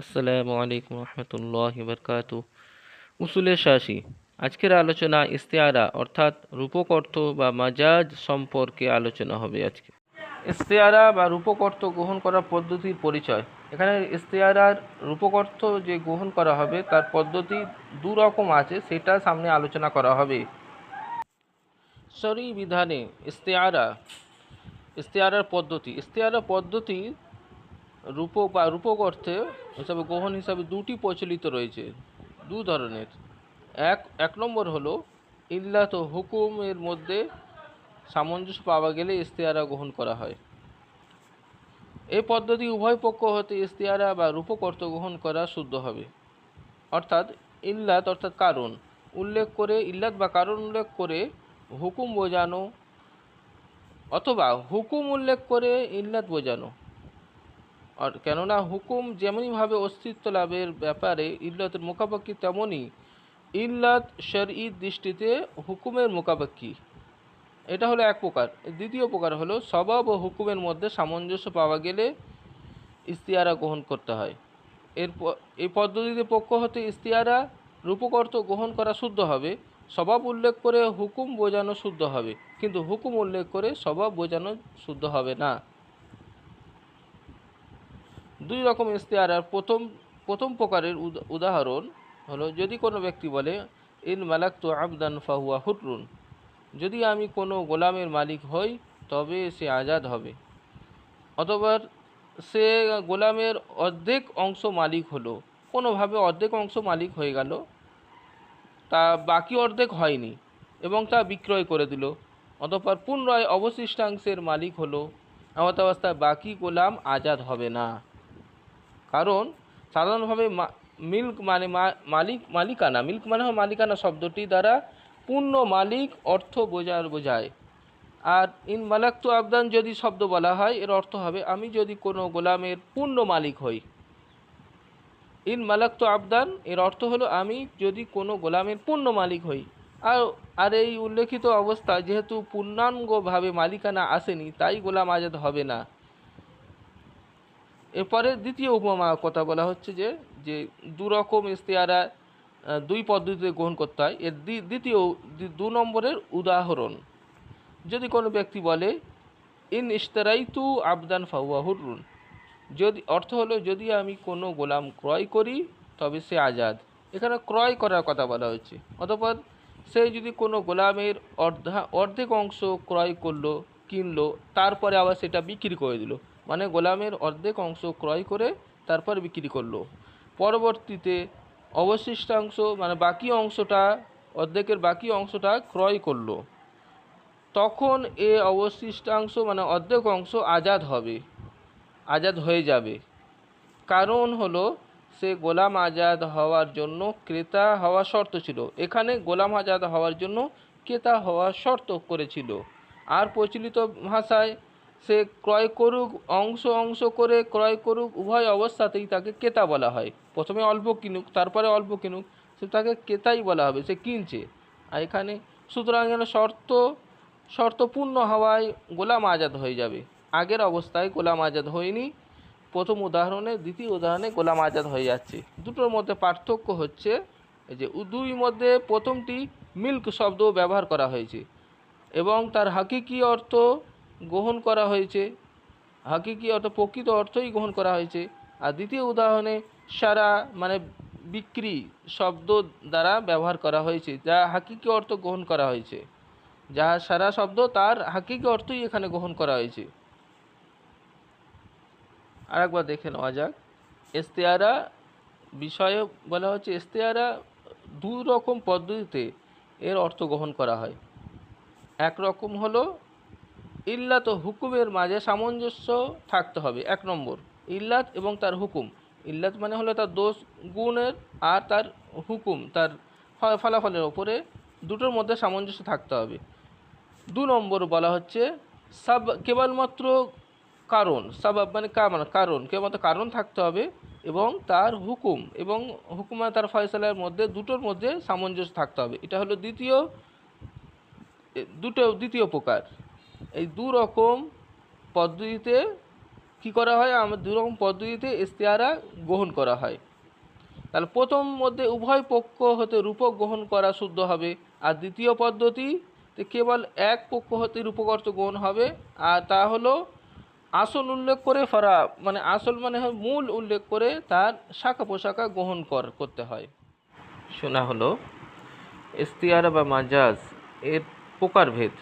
আসসালামু আলাইকুম রহমতুল্লাহ বরকাত। উসুলে শাসি আজকের আলোচনা ইস্তেয়ারা, অর্থাৎ রূপক অর্থ বা মাজাজ সম্পর্কে আলোচনা হবে আজকে। ইস্তেয়ারা বা রূপক অর্থ গ্রহণ করার পদ্ধতির পরিচয়। এখানে ইস্তেয়ারার রূপক অর্থ যে গ্রহণ করা হবে, তার পদ্ধতি দু রকম আছে, সেটা সামনে আলোচনা করা হবে। সরি বিধানে ইস্তেয়ারা, ইস্তেয়ারার পদ্ধতি। ইস্তেয়ারা পদ্ধতি রূপক বা রূপক অর্থে হিসাবে গ্রহণ হিসাবে দুটি প্রচলিত রয়েছে, দু ধরনের। এক এক নম্বর হলো, ইল্লাত হুকুমের মধ্যে সামঞ্জস্য পাওয়া গেলে ইস্তেয়ারা গ্রহণ করা হয়। এই পদ্ধতি উভয় পক্ষ হতে ইস্তেয়ারা বা রূপক অর্থ গ্রহণ করা শুদ্ধ হবে। অর্থাৎ ইল্লাত অর্থাৎ কারণ। উল্লেখ করে, ইল্লাত বা কারণ উল্লেখ করে হুকুম বোঝানো অথবা হুকুম উল্লেখ করে ইল্লাত বোঝানো। কেননা হুকুম যেমনইভাবে অস্তিত্ব লাভের ব্যাপারে ইল্লাতের মোকাবাক্কি তেমনই ইল্লাত শরঈর দৃষ্টিতে হুকুমের মোকাবাক্কি এটা হলো এক প্রকার। দ্বিতীয় প্রকার হলো স্বভাব ও হুকুমের মধ্যে সামঞ্জস্য পাওয়া গেলে ইস্তিয়ারা গ্রহণ করতে হয়। এর এই পদ্ধতিতে পক্ষ হতে ইস্তিয়ারা রূপক অর্থ গ্রহণ করা শুদ্ধ হবে। স্বভাব উল্লেখ করে হুকুম বোঝানো শুদ্ধ হবে। কিন্তু হুকুম উল্লেখ করে স্বভাব বোঝানো শুদ্ধ হবে না। দুই রকম ইস্তেয়ারার প্রথম প্রথম প্রকারের উদাহরণ হলো, যদি কোনো ব্যক্তি বলে, ইন মালাক তো আবদান ফাহুয়া হুটরুন যদি আমি কোনো গোলামের মালিক হই, তবে সে আজাদ হবে। অথবা সে গোলামের অর্ধেক অংশ মালিক হলো, কোনোভাবে অর্ধেক অংশ মালিক হয়ে গেল, তা বাকি অর্ধেক হয়নি এবং তা বিক্রয় করে দিল। অতপর পুনরায় অবশিষ্টাংশের মালিক হলো এমত অবস্থায় বাকি গোলাম আজাদ হবে না। কারণ সাধারণভাবে মিল্ক মানে মালিক, মালিকানা, মিল্ক মানে হয় মালিকানা শব্দটি দ্বারা পূর্ণ মালিক অর্থ বোঝার বোঝায়। আর ইন মালাক তো আবদান যদি শব্দ বলা হয়, এর অর্থ হবে আমি যদি কোনো গোলামের পূর্ণ মালিক হই। ইন মালাক তো আবদান, এর অর্থ হলো আমি যদি কোনো গোলামের পূর্ণ মালিক হই। আর আর এই উল্লেখিত অবস্থা যেহেতু পূর্ণাঙ্গভাবে মালিকানা আসেনি, তাই গোলাম আজাদ হবে না। এরপরে দ্বিতীয় উপমা কথা বলা হচ্ছে যে যে দু রকম ইস্তেয়ারা দুই পদ্ধতিতে গ্রহণ করতে হয়। এর দ্বি- দ্বিতীয় দু নম্বরের উদাহরণ। যদি কোনো ব্যক্তি বলে, ইন ইস্তারাইতু আবদান ফাহুয়া হুররুন। যদি, অর্থ হলো, যদি আমি কোনো গোলাম ক্রয় করি, তবে সে আজাদ। এখানে ক্রয় করার কথা বলা হচ্ছে অতঃপর সে যদি কোনো গোলামের অর্ধা, অর্ধেক অংশ ক্রয় করল, কিনলো, তারপরে আবার সেটা বিক্রি করে দিল। মানে গোলামের অর্ধেক অংশ ক্রয় করে তারপর বিক্রি করল। পরবর্তীতে অবশিষ্টাংশ মানে বাকি অংশটা, অর্ধেকের বাকি অংশটা ক্রয় করল। তখন এ অবশিষ্টাংশ মানে অর্ধেক অংশ আজাদ হবে, আজাদ হয়ে যাবে। কারণ হলো, সে গোলাম আজাদ হওয়ার জন্য ক্রেতা হওয়া শর্ত ছিল। এখানে গোলাম আজাদ হওয়ার জন্য ক্রেতা হওয়া শর্ত করেছিল। আর প্রচলিত ভাষায় সে ক্রয় করুক, অংশ অংশ করে ক্রয় করুক, উভয় অবস্থাতেই তাকে ক্রেতা বলা হয়। প্রথমে অল্প কিনুক, তারপরে অল্প কিনুক, সে তাকে ক্রেতাই বলা হবে, সে কিনছে। আর এখানে সুতরাং যেন শর্ত, শর্তপূর্ণ হওয়ায় গোলাম আজাদ হয়ে যাবে। আগের অবস্থায় গোলাম আজাদ হয়নি। প্রথম উদাহরণে, দ্বিতীয় উদাহরণে গোলাম আজাদ হয়ে যাচ্ছে। দুটোর মধ্যে পার্থক্য হচ্ছে যে দুই মধ্যে প্রথমটি মিল্ক শব্দ ব্যবহার করা হয়েছে। এবং তার হাকিকি অর্থ গ্রহণ করা হয়েছে। হাকিকি অর্থ প্রকৃত অর্থই গ্রহণ করা হয়েছে। আর দ্বিতীয় উদাহরণে সারা মানে বিক্রি শব্দ দ্বারা ব্যবহার করা হয়েছে, যা হাকিকি অর্থ গ্রহণ করা হয়েছে। যাহা সারা শব্দ তার হাকিকি অর্থই এখানে গ্রহণ করা হয়েছে। আরেকবার দেখে নেওয়া যাক। ইস্তেয়ারা বিষয়ে বলা হচ্ছে ইস্তেয়ারা দু রকম পদ্ধতিতে এর অর্থ গ্রহণ করা হয়। এক রকম হলো ইল্লাত ও হুকুমের মাঝে সামঞ্জস্য থাকতে হবে, এক নম্বর। ইল্লাত এবং তার হুকুম। ইল্লাত মানে হলো তার দোষ গুণের আর তার হুকুম, তার ফলাফলের ওপরে দুটোর মধ্যে সামঞ্জস্য থাকতে হবে। দু নম্বর বলা হচ্ছে সাব, কেবলমাত্র কারণ, সাবাব মানে মানে কারণ, কেবলমাত্র কারণ থাকতে হবে এবং তার হুকুম এবং হুকুম তার ফয়সালার মধ্যে দুটোর মধ্যে সামঞ্জস্য থাকতে হবে। এটা হলো দ্বিতীয় দুটো, দ্বিতীয় প্রকার। এই দু রকম পদ্ধতিতে কি করা হয়? আমার দু রকম পদ্ধতিতে ইস্তেয়ারা গ্রহণ করা হয়। তাহলে প্রথম মধ্যে উভয় পক্ষ হতে রূপক গ্রহণ করা শুদ্ধ হবে। আর দ্বিতীয় পদ্ধতিতে কেবল এক পক্ষ হতে রূপক অর্থ গ্রহণ হবে। আর তা হলো আসল উল্লেখ করে ফরা মানে আসল মানে মূল উল্লেখ করে তার শাখা পোশাখা গ্রহণ কর, করতে হয়। শোনা হলো ইস্তিয়ারা বা মাজাজ এর প্রকারভেদ।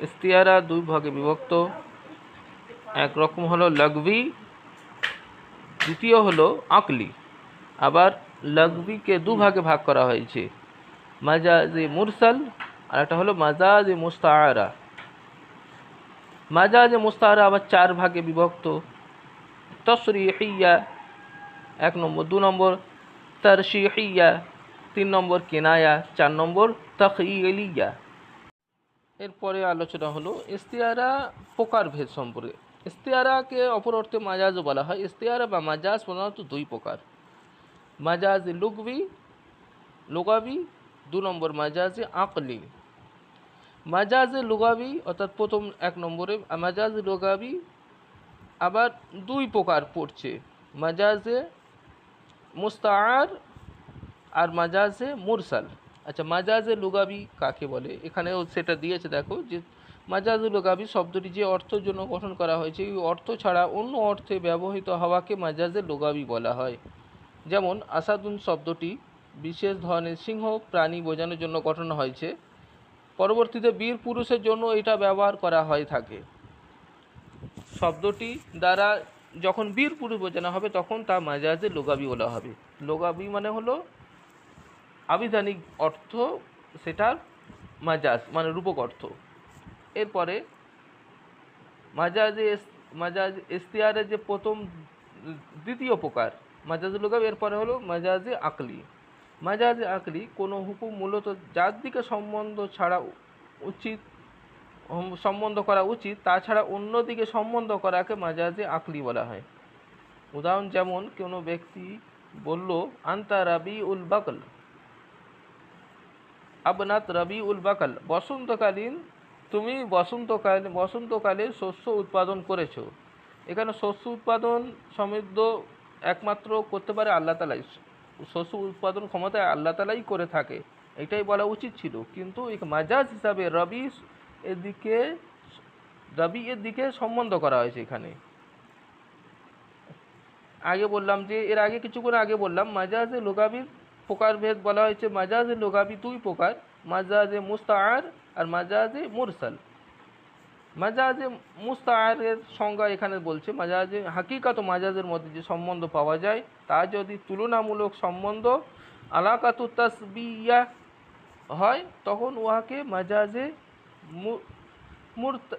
ইস্তিয়ারা দুই ভাগে বিভক্ত। এক রকম হলো লঘবি দ্বিতীয় হলো আকলি। আবার লঘবিকে দু ভাগে করা হয়েছে। মাজাজ মাজাজে মুরসাল আর একটা হলো মাজাজে মাজাজে মুস্তাআরা আবার চার ভাগে বিভক্ত। তসরিহিয়া, এক নম্বর, দু নম্বর। তারশিহিয়া, তিন নম্বর কেনায়া, চার নম্বর তখিলিয়া এরপরে আলোচনা হলো ইস্তিয়ারা প্রকারভেদ সম্পর্কে। ইস্তিয়ারাকে অপর অর্থে মাজাজও বলা হয়। ইস্তিয়ারা বা মাজাজ প্রধানত দুই প্রকার। মাজাজ লুগবি, লুগাবি, দু নম্বর মাজাজে আকলি। মাজাজে লুগাবি, অর্থাৎ প্রথম এক নম্বরে, মাজাজ লুগাবি আবার দুই প্রকার পড়ছে। মাজাজে মুস্তাআর আর মাজাজে মুরসাল। আচ্ছা মাজাজে লুগাবি কাকে বলে? এখানেও সেটা দিয়েছে, দেখো, যে মাজাজে লুগাবি শব্দটি যে অর্থের জন্য গঠন করা হয়েছে, এই অর্থ ছাড়া অন্য অর্থে ব্যবহৃত হওয়াকে মাজাজে লুগাবি বলা হয়। যেমন, আসাদুন শব্দটি বিশেষ ধরনের সিংহ প্রাণী বোঝানোর জন্য গঠন হয়েছে। পরবর্তীতে বীর পুরুষের জন্য এটা ব্যবহার করা হয়ে থাকে। শব্দটি দ্বারা যখন বীর পুরুষ বোঝানো হবে, তখন তা মাজাজে লোগাবি বলা হবে। লোগাবি মানে হলো আবিধানিক অর্থ সেটার মাজাজ মানে রূপক অর্থ। এরপরে মাজাজে মাজাজ ইস্তিয়ারের যে প্রথম, দ্বিতীয় প্রকার মাজাজুল লোগাব এরপরে হলো মাজাজে আকলি। মাজাজে আকলি কোনো হুকুম মূলত যার দিকে সম্বন্ধ ছাড়া উচিত সম্বন্ধ করা উচিত, তাছাড়া অন্যদিকে সম্বন্ধ করাকে মাজাজে আকলি বলা হয়। উদাহরণ যেমন, কোনো ব্যক্তি বলল, আন্তা রাবি উল বাকল। আবনাত রবি উল বাকাল, বসন্তকালীন তুমি বসন্তকাল বসন্তকালে শস্য উৎপাদন করেছ। এখানে শস্য উৎপাদন সমৃদ্ধ একমাত্র করতে পারে আল্লাহ তালাই। শস্য উৎপাদন ক্ষমতায় আল্লাহ তালাই করে থাকে, এটাই বলা উচিত ছিল। কিন্তু মাজাজ হিসাবে রবি এর দিকে রবি এর দিকে সম্বন্ধ করা হয়েছে এখানে। আগে বললাম যে, এর আগে কিছুক্ষণ আগে বললাম, মাজাজে লোগাবির প্রকারভেদ বলা হয়েছে মাজাজে লোগাবি দুই প্রকার, মাজাজে মুস্তাআর আর মাজাজে মুরসাল। মাজাজে মুস্তাআরের সংজ্ঞা এখানে বলছে, মাজাজে, হাকিকাত ও মাজাজের মধ্যে যে সম্বন্ধ পাওয়া যায়, তা যদি তুলনামূলক সম্বন্ধ আলাকাতু তাসবিয়া হয়, তখন উহাকে মাজাজে মু- মুরত-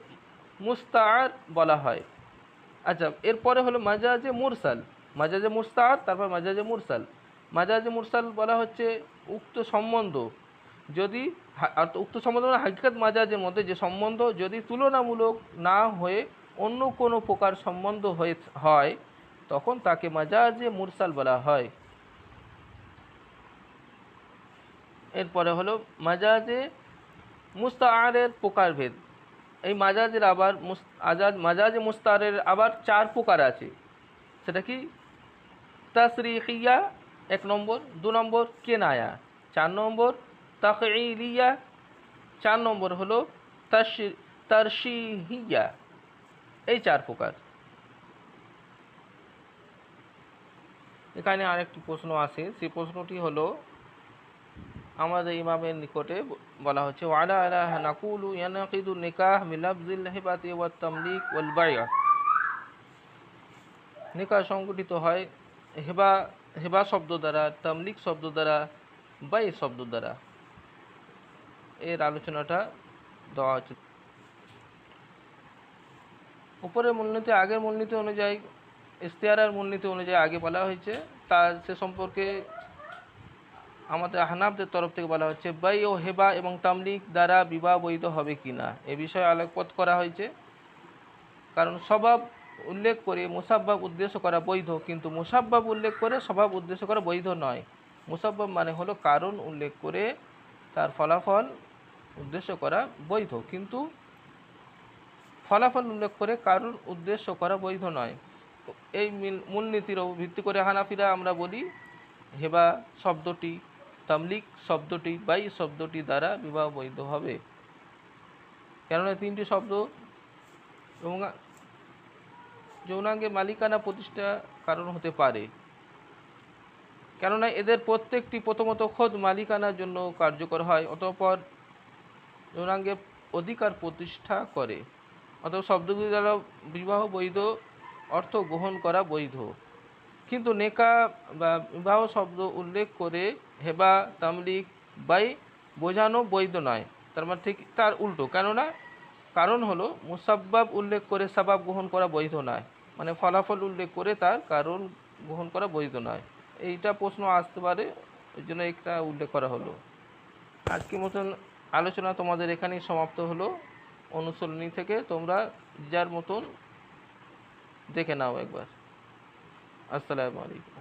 বলা হয়। আচ্ছা এরপরে হলো মাজাজে মুরসাল, মাজাজে মুস্তার তারপর মাজাজে মুরসাল। মাজাজে মুরসাল বলা হচ্ছে উক্ত সম্বন্ধ। যদি উক্ত সম্বন্ধ মানে হাকিকাত মাজাজের মধ্যে যে সম্বন্ধ যদি তুলনামূলক না হয়ে অন্য কোনো প্রকার সম্বন্ধ হয়ে হয়, তখন তাকে মাজাজে মুরসাল বলা হয়। এরপরে হলো মাজাজে মুস্তাআরের প্রকারভেদ। এই মাজাজের আবার আজাদ, মাজাজে মুস্তারের আবার চার প্রকার আছে। সেটা কি? তাসরিহিয়া এক নম্বর, দু নম্বর, কেনায়া। চার নম্বর তাকইলিয়া চার নম্বর হলো তারশি- তারশিহিয়া। এই চার প্রকার। এখানে আরেকটি প্রশ্ন আসে সেই প্রশ্নটি হলো, আমাদের ইমামের নিকটে বলা হচ্ছে, ওয়ালা আলা নাকুলু ইয়ানাকিদু নিকাহ মিলাফজিল হিবাতি ওয়া তামলিক ওয়াল নিকাহ সংগঠিত হয় হেবা হেবা শব্দ দ্বারা, তামলিক শব্দ দ্বারা, বাই শব্দ দ্বারা এর আলোচনাটা দেওয়া হচ্ছে উপরের মূলনীতি, আগের মূলনীতি অনুযায়ী, ইস্তেয়ারের মূলনীতি অনুযায়ী আগে বলা হয়েছে। তার সে সম্পর্কে আমাদের হানাবদের তরফ থেকে বলা হচ্ছে বাই ও হেবা এবং তামলিক দ্বারা বিবাহ বৈধ হবে কি না এ বিষয়ে আলোকপাত করা হয়েছে। কারণ স্বভাব উল্লেখ করে মুসাব্বাব উদ্দেশ্য করা বৈধ, কিন্তু মুসাব্বাব উল্লেখ করে স্বভাব উদ্দেশ্য করা বৈধ নয়। মুসাব্বাব মানে হলো কারণ উল্লেখ করে তার ফলাফল উদ্দেশ্য করা বৈধ, কিন্তু ফলাফল উল্লেখ করে কারণ উদ্দেশ্য করা বৈধ নয়। এই মিল- মূলনীতির ভিত্তি করে হানাফিরা আমরা বলি, হেবা শব্দটি তামলিক শব্দটি বাই শব্দটি দ্বারা বিবাহ বৈধ হবে। কেননা তিনটি শব্দ যৌনা- যৌনাঙ্গে মালিকানা প্রতিষ্ঠা কারণ হতে পারে। কেননা এদের প্রত্যেকটি প্রথমত খোদ মালিকানার জন্য কার্যকর হয়, অতঃপর যৌনাঙ্গে অধিকার প্রতিষ্ঠা করে। অত শব্দগুলি দ্বারা বিবাহ বৈধ, অর্থ গ্রহণ করা বৈধ। কিন্তু নেকা বা বিবাহ শব্দ উল্লেখ করে হেবা, তামলিক বাই বোঝানো বৈধ নয়। তার মানে ঠিক তার উল্টো। কেননা কারণ হলো, মুসাব্বাব উল্লেখ করে সাবাব গ্রহণ করা বৈধ নয়। মানে ফলাফল উল্লেখ করে তার কারণ গ্রহণ করা বৈধ নয়। এইটা প্রশ্ন আসতে পারে, ওই জন্য একটা উল্লেখ করা হলো। আজকের মতন আলোচনা তোমাদের এখানেই সমাপ্ত হলো। অনুসরণী থেকে তোমরা যার মতন দেখে নাও একবার। আসসালামু আলাইকুম।